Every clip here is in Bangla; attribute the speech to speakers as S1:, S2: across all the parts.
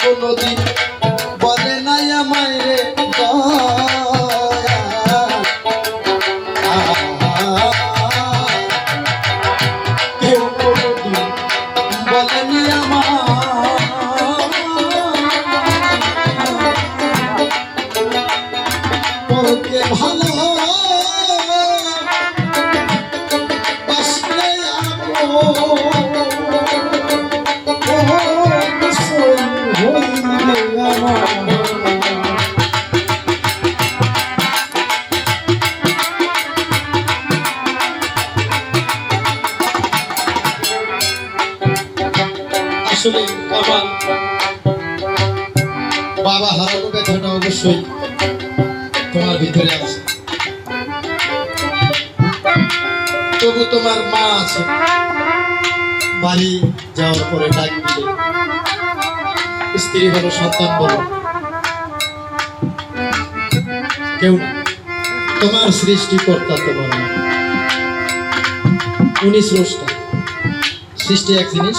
S1: কোনদিন বলে নাই আমায় রে। কেউ কোনদিন বলে নাই আমায় পরকে ভালো আসলে আমার বাবা হারানো ব্যথাটা অবশ্যই তোমার ভিতরে আছে। তবু তোমার মা আছে। বাড়ি যাওয়ার পরে ডাক দিলে, স্ত্রী বলো সন্তান বলো। কেউ না, তোমার সৃষ্টিকর্তা তোমার উনি স্রষ্টা, সৃষ্টি এক জিনিস,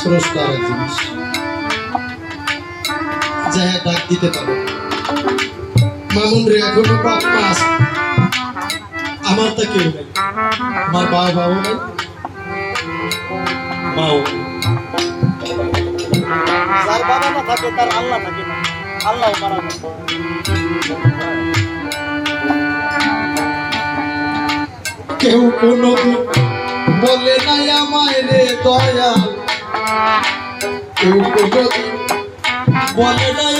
S1: স্রষ্টা এক জিনিস। যা ডাক দিতে পারো। মামুন রে, এখনও বাপ আমার তা কেউ নেই। আমার বাবা বাবু নেই। মাও।
S2: যার বাবা না থাকে তার আল্লাহ থাকে না। আল্লাহ মারা
S1: কেউ কোনো বলে নাই আমায় রে দয়াল। কেউ কোনো বলে নাই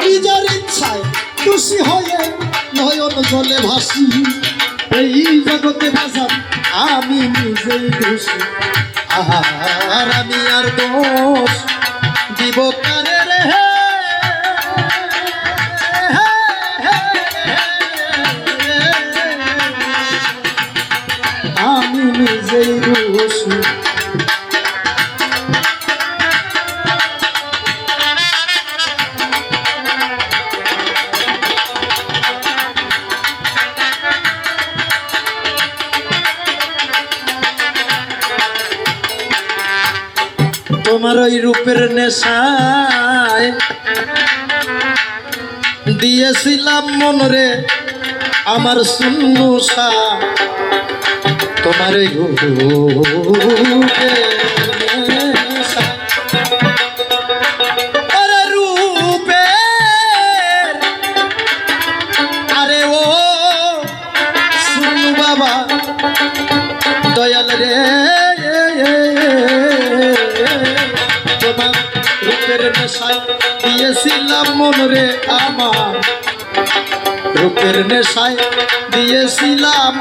S1: নিজের ইচ্ছায় খুশি হয়ে নয়ন জলে ভাসি। এই জগতে বাজার আমি নিজেই খুশি। আর আমি আর দোষ দিব কারে? তোমার ওই রূপের নেশায় দিয়েছিলাম মনরে আমার শূন্য তোমার ওই নেশায় দিয়েছিলাম মন রে আমার। রূপের নেশায় দিয়েছিলাম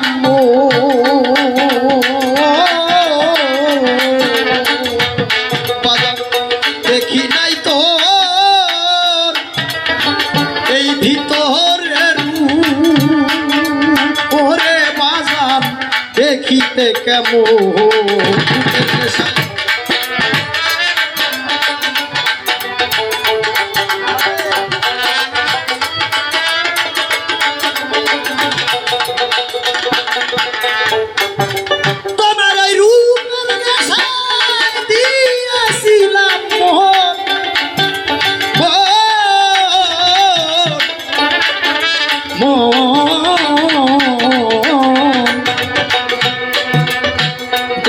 S1: দেখি নাই তো এই ভিতরের ওরে বাজার দেখিতে কেমন? তোমার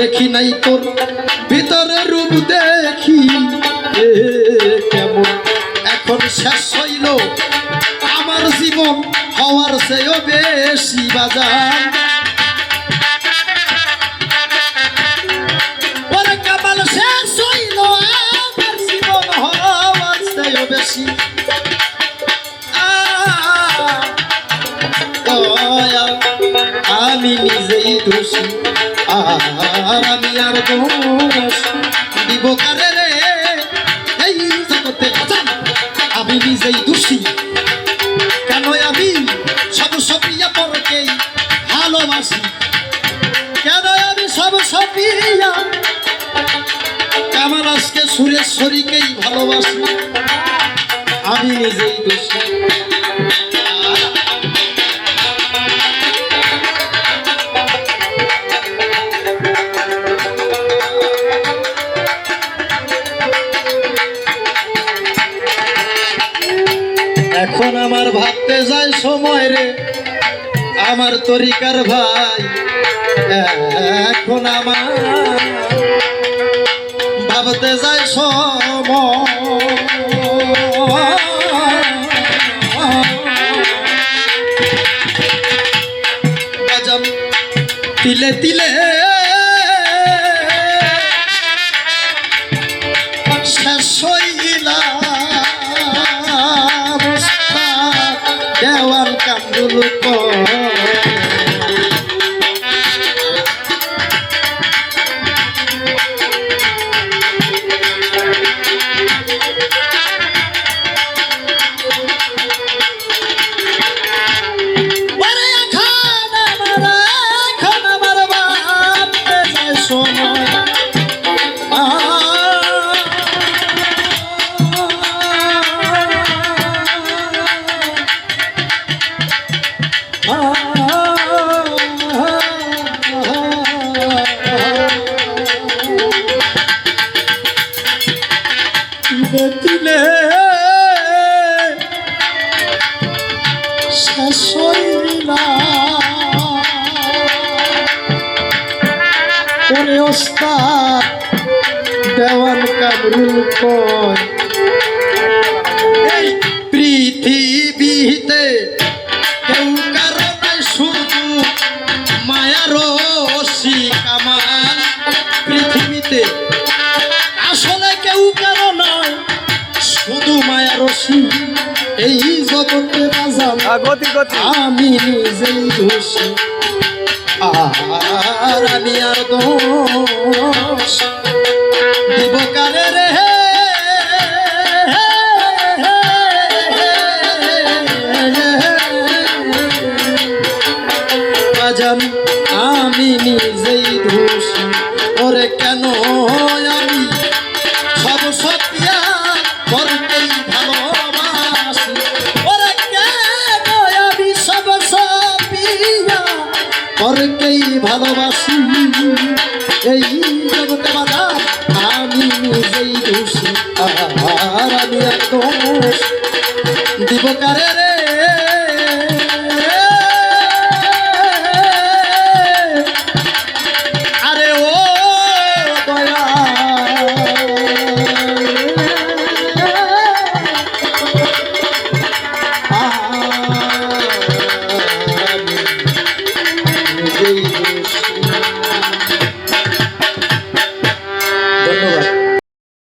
S1: দেখি নাই তোর ভিতরে রূপ দেখি। কেমন? এখন শেষ হইল। আমার জীবন হওয়ার চেয়েও বেশি বাজার। বেশি। আমি নিজেই দোষী। আহ আর আমি আর দিব কারে রে? এই জগতে আমি নিজেই দোষী। কেন আমি সব সপিয়া পরকেই ভালোবাসি? কেন আমি সব সপিয়া আমার আজকে সুরেশ্বরীকেই ভালোবাসি? আমি নিজেই দোষী। আমার তরিকার ভাই এখন আমার ভাবতে যায় সম তিলে তিলে কামরুল তিলে। শেষ হইলা ওরে ওস্তাদ দেওয়ান কামরুল কয়। মায়ার এই জগতে
S2: গতি গতি।
S1: আমি নিজেই দোষী আর আমি আর দোষ। দিব কারে রে? আমি নিজেই দোষী। ওরে কেন আমি ভালোবাসি। এই জগতে বাধা আমি নিজেই দোষী আর আমি এক দোষ দিব কারে রে? আরে ও দয়া